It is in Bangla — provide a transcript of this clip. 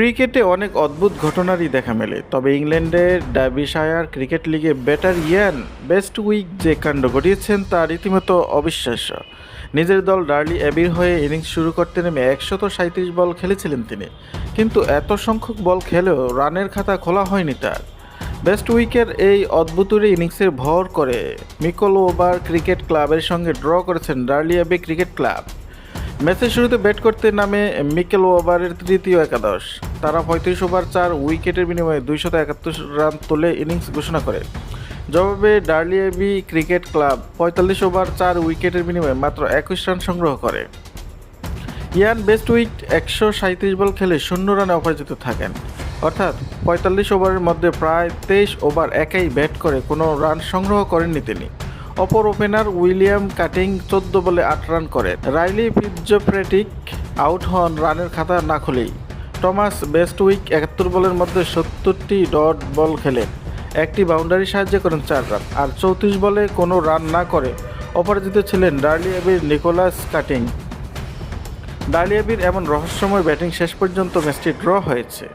ক্রিকেটে অনেক অদ্ভুত ঘটনারই দেখা মেলে, তবে ইংল্যান্ডের ডাবিশায়ার ক্রিকেট লিগে ব্যাটার ইয়ান বেস্ট উইক যে কাণ্ড ঘটিয়েছেন তা রীতিমতো অবিশ্বাস্য। নিজের দল ডার্লি অ্যাবির হয়ে ইনিংস শুরু করতে নেমে একশত সাঁত্রিশ বল খেলেছিলেন তিনি, কিন্তু এত সংখ্যক বল খেলেও রানের খাতা খোলা হয়নি তার। বেস্ট উইকের এই অদ্ভুতুরি ইনিংসের ভর করে মিকল ওভার ক্রিকেট ক্লাবের সঙ্গে ড্র করেছেন ডার্লি অ্যাবি ক্রিকেট ক্লাব। ম্যাচের শুরুতে ব্যাট করতে নামে মিকেল ওভারের তৃতীয় একাদশ। তারা পঁয়ত্রিশ ওভার চার উইকেটের বিনিময়ে দুইশত একাত্তর রান তুলে ইনিংস ঘোষণা করে। জবাবে ডার্লিয়াবি ক্রিকেট ক্লাব পঁয়তাল্লিশ ওভার চার উইকেটের বিনিময়ে মাত্র একুশ রান সংগ্রহ করে। ইয়ান বেস্ট উইক একশো সাঁত্রিশ বল খেলে শূন্য রানে অপরাজিত থাকেন। অর্থাৎ পঁয়তাল্লিশ ওভারের মধ্যে প্রায় তেইশ ওভার একাই ব্যাট করে কোনো রান সংগ্রহ করেননি তিনি। অপর ওপেনার উইলিয়াম কাটিং চোদ্দ বলে আট রান করেন রাইলি ফিটজোপ্রেটিক আউট হন রানের খাতা না খুলেই। টমাস বেস্ট উইক একাত্তর বলের মধ্যে সত্তরটি ডট বল খেলে। একটি বাউন্ডারি সাহায্য করেন চার রান, আর চৌত্রিশ বলে কোনো রান না করে অপরাজিত ছিলেন ডার্লি এবির নিকোলাস কাটিং। ডার্লি এবির এমন রহস্যময় ব্যাটিং শেষ পর্যন্ত ম্যাচটি ড্র হয়েছে।